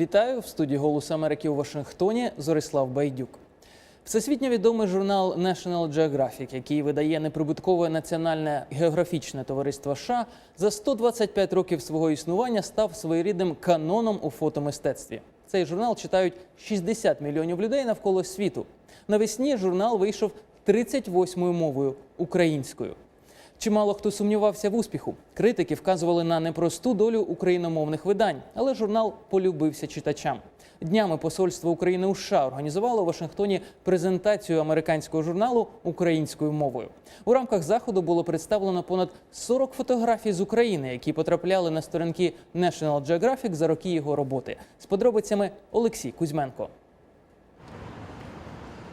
Вітаю в студії Голос Америки у Вашингтоні. Зорислав Байдюк. Всесвітньо відомий журнал National Geographic, який видає неприбуткове національне географічне товариство США, за 125 років свого існування став своєрідним каноном у фотомистецтві. Цей журнал читають 60 мільйонів людей навколо світу. Навесні журнал вийшов 38-ю мовою українською. Чимало хто сумнівався в успіху. Критики вказували на непросту долю україномовних видань, але журнал полюбився читачам. Днями посольство України у США організувало у Вашингтоні презентацію американського журналу українською мовою. У рамках заходу було представлено понад 40 фотографій з України, які потрапляли на сторінки National Geographic за роки його роботи. З подробицями Олексій Кузьменко.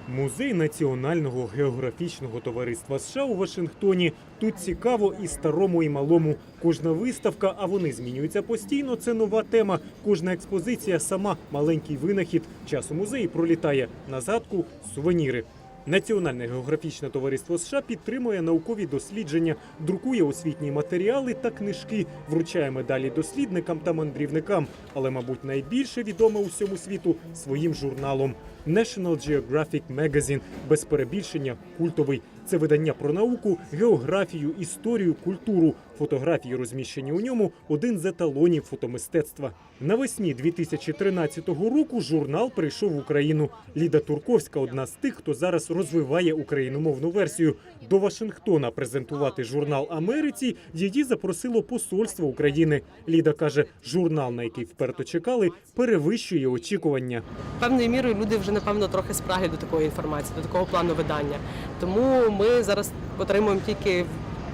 Музей Національного географічного товариства США у Вашингтоні. Тут цікаво і старому, і малому. Кожна виставка, а вони змінюються постійно. Це нова тема. Кожна експозиція сама маленький винахід. Час у музеї пролітає на згадку сувеніри. Національне географічне товариство США підтримує наукові дослідження, друкує освітні матеріали та книжки, вручає медалі дослідникам та мандрівникам. Але, мабуть, найбільше відоме усьому світу своїм журналом National Geographic Magazine без перебільшення культовий. Це видання про науку, географію, історію, культуру. Фотографії, розміщені у ньому, один з еталонів фотомистецтва. Навесні 2013 року журнал прийшов в Україну. Ліда Турковська одна з тих, хто зараз розвиває україномовну версію. До Вашингтона презентувати журнал Америці її запросило посольство України. Ліда каже, журнал, на який вперто чекали, перевищує очікування. Певною мірою люди вже напевно трохи спраги до такої інформації, до такого плану видання. Тому ми зараз отримуємо тільки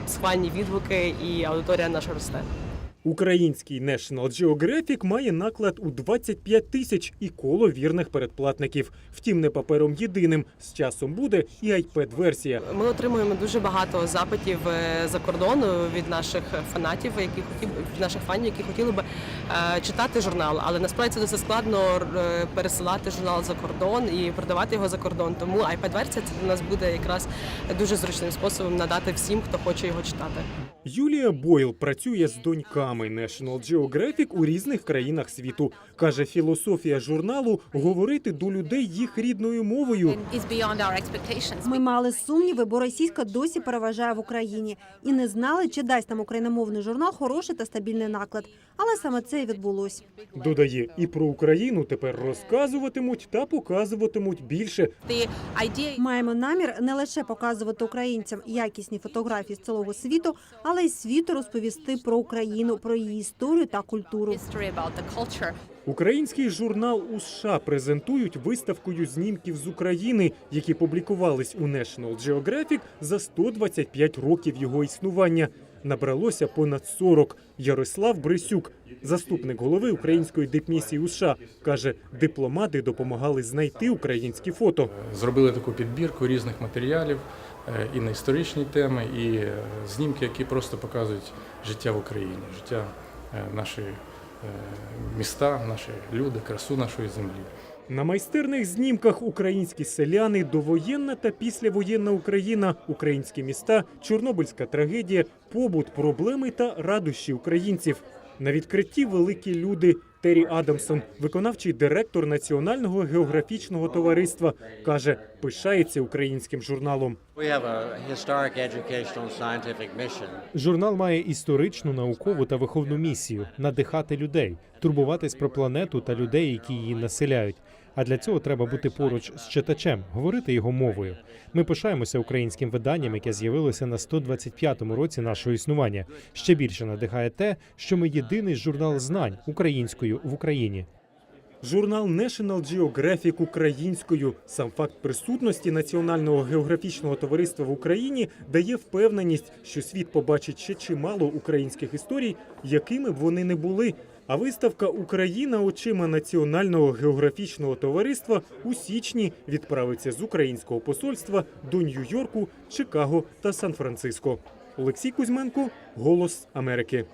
схвальні відгуки, і аудиторія наша росте. Український National Geographic має наклад у 25 тисяч і коло вірних передплатників. Втім, не папером єдиним. З часом буде і iPad-версія. Ми отримуємо дуже багато запитів е, за кордону від наших фанатів, які хотів від наших фанів, які хотіли би е, читати журнал. Але насправді це досить складно е, пересилати журнал за кордон і продавати його за кордон. Тому iPad-версія це для нас буде якраз дуже зручним способом надати всім, хто хоче його читати. Юлія Бойл працює з доньками National Geographic у різних країнах світу. Каже, філософія журналу говорити до людей їх рідною мовою. Ми мали сумніви, бо російська досі переважає в Україні і не знали, чи дасть нам україномовний журнал хороший та стабільний наклад. Але саме це і відбулось. Додає, і про Україну тепер розказуватимуть та показуватимуть більше. Маємо намір не лише показувати українцям якісні фотографії з цілого світу, але й світу розповісти про Україну, про її історію та культуру. Український журнал у США презентують виставкою знімків з України, які публікувались у National Geographic за 125 років його існування. Набралося понад 40. Ярослав Брисюк, заступник голови української дипмісії у США, каже, дипломати допомагали знайти українські фото. Зробили таку підбірку різних матеріалів і на історичні теми, і е, знімки, які просто показують життя в Україні, життя е, нашої е, міста, наші люди, красу нашої землі. На майстерних знімках українські селяни, довоєнна та післявоєнна Україна, українські міста, Чорнобильська трагедія, побут, проблеми та радощі українців. На відкритті великі люди. Террі Адамсон, виконавчий директор Національного географічного товариства, каже, пишається українським журналом. Журнал має історичну, наукову та виховну місію надихати людей, турбуватись про планету та людей, які її населяють. А для цього треба бути поруч з читачем, говорити його мовою. Ми пишаємося українським виданням, яке з'явилося на 125-му році нашого існування. Ще більше надихає те, що ми єдиний журнал знань українською в Україні. Журнал National Geographic українською. Сам факт присутності Національного географічного товариства в Україні дає впевненість, що світ побачить ще чимало українських історій, якими б вони не були. А виставка Україна очима Національного географічного товариства у січні відправиться з українського посольства до Нью-Йорку, Чикаго та Сан-Франциско. Олексій Кузьменко, Голос Америки.